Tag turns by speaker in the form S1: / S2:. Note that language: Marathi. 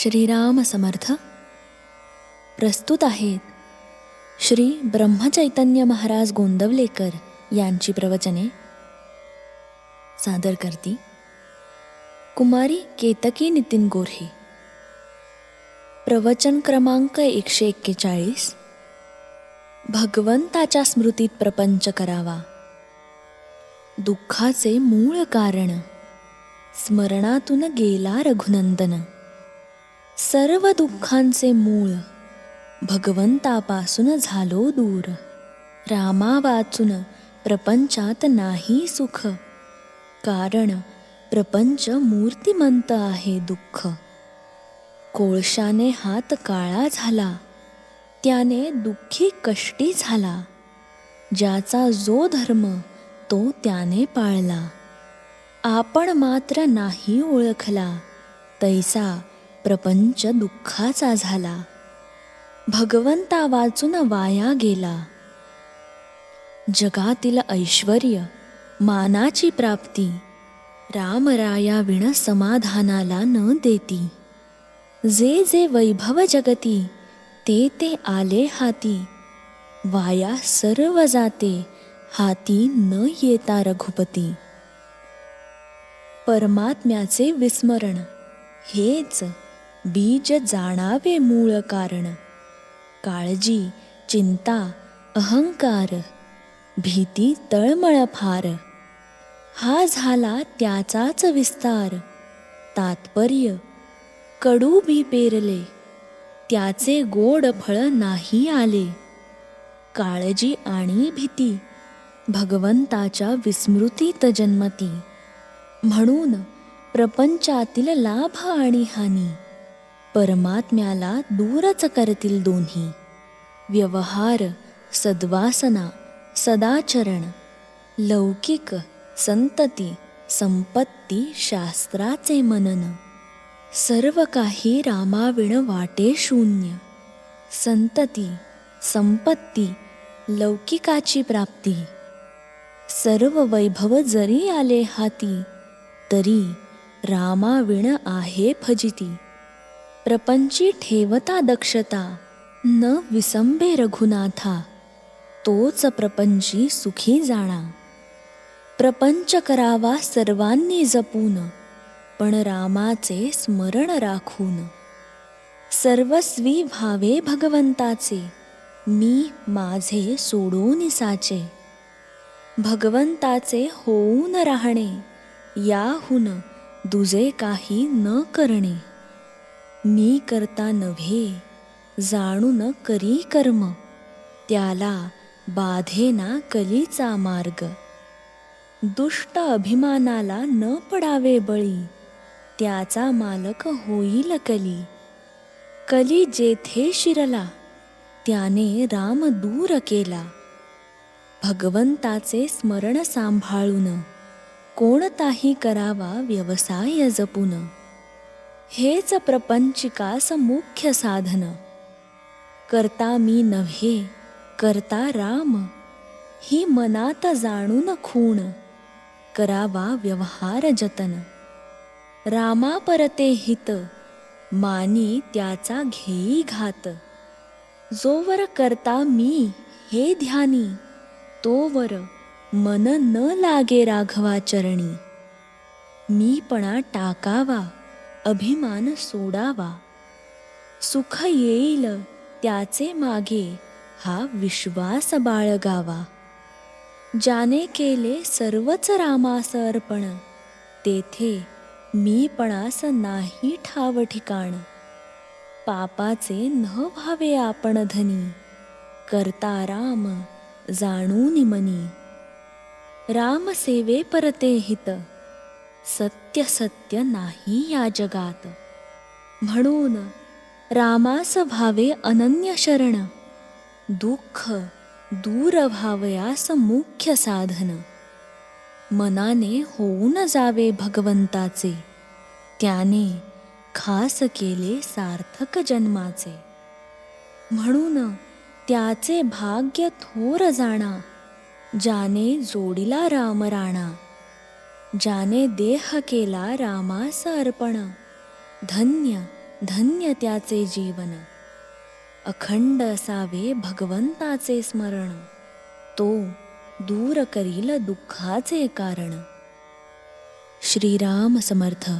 S1: श्रीराम समर्थ प्रस्तुत आहेत श्री ब्रह्मचैतन्य महाराज गोंदवलेकर यांची प्रवचने. सादर करती कुमारी केतकी नितीन गोऱ्हे. प्रवचन क्रमांक एकशे एक्केचाळीस. भगवंताच्या स्मृतीत प्रपंच करावा. दुःखाचे मूळ कारण. स्मरणातून गेला रघुनंदन. सर्व दुःखांचे मूळ भगवंतापासून झालो दूर. रामा वाचून प्रपंचात नाही सुख. कारण प्रपंच मूर्तिमंत आहे दुःख. कोळशाने हात काळा झाला. त्याने दुःखी कष्टी झाला. ज्याचा जो धर्म तो त्याने पाळला. आपण मात्र नाही ओळखला. तैसा प्रपंच दुःखाचा झाला. भगवंता वाचून वाया गेला. जगातील ऐश्वर मानाची प्राप्ती रामराया विण समाधानाला न देती. जे जे वैभव जगती ते ते आले हाती. वाया सर्व जाते हाती न येता रघुपती. परमात्म्याचे विस्मरण हेच बीज जाणावे मूळ कारण. काळजी चिंता अहंकार भीती तळमळ फार. हा झाला त्याचाच विस्तार. तात्पर्य कडू बी पेरले त्याचे गोड फळ नाही आले. काळजी आणि भीती भगवंताच्या विस्मृतीत जन्मती. म्हणून प्रपंचातील लाभ आणि हानी. परमात्म्याला दूरच करतील दोन्ही. व्यवहार सद्वासना सदाचरण लौकिक संतती संपत्ती शास्त्राचे मनन. सर्व काही रामाविण वाटे शून्य. संतती संपत्ती लौकिकाची प्राप्ती. सर्व वैभव जरी आले हाती तरी रामाविण आहे फजिती. प्रपंची ठेवता दक्षता न विसंबे रघुनाथा तोच प्रपंची सुखी जाणा. प्रपंच करावा सर्वांनी जपून पण रामाचे स्मरण राखून. सर्वस्वी भावे भगवंताचे मी माझे सोडून साचे. भगवंताचे होऊन राहणे याहून दुजे काही न करणे. मी करता नव्हे जाणून करी कर्म त्याला बाधेना कलीचा मार्ग. दुष्ट अभिमानाला न पडावे बळी त्याचा मालक होईल कली. कली जेथे शिरला त्याने राम दूर केला. भगवंताचे स्मरण सांभाळून कोणताही करावा व्यवसाय जपून. हेच प्रपंचिकास मुख्य साधन. करता मी नव्हे करता राम. ही मनात जाणून खूण. करावा व्यवहार जतन. रामा परते हित मानी त्याचा घेई घात. जोवर करता मी हे ध्यानी तोवर मन न लागे राघवा चरणी. मीपणा टाकावा अभिमान सोडावा. सुख येईल त्याचे मागे हा विश्वास बाळगावा. ज्याने केले सर्वच रामास अर्पण तेथे मीपणास नाही ठाव ठिकाण. पापाचे न भावे आपण धनी करता राम जाणून मनी. राम सेवे परते हित. सत्य सत्य नाही या जगात. म्हणून रामास भावे अनन्य शरण दुःख दूर व्हावयास मुख्य साधन. मनाने होऊन जावे भगवंताचे त्याने खास केले सार्थक जन्माचे. म्हणून त्याचे भाग्य थोर जाणा ज्याने जोडिला राम राणा. ज्याने देह केला रामास अर्पण धन्य धन्य त्याचे जीवन. अखंड असावे भगवंताचे स्मरण. तो दूर करील दुःखाचे कारण. श्रीराम समर्थ.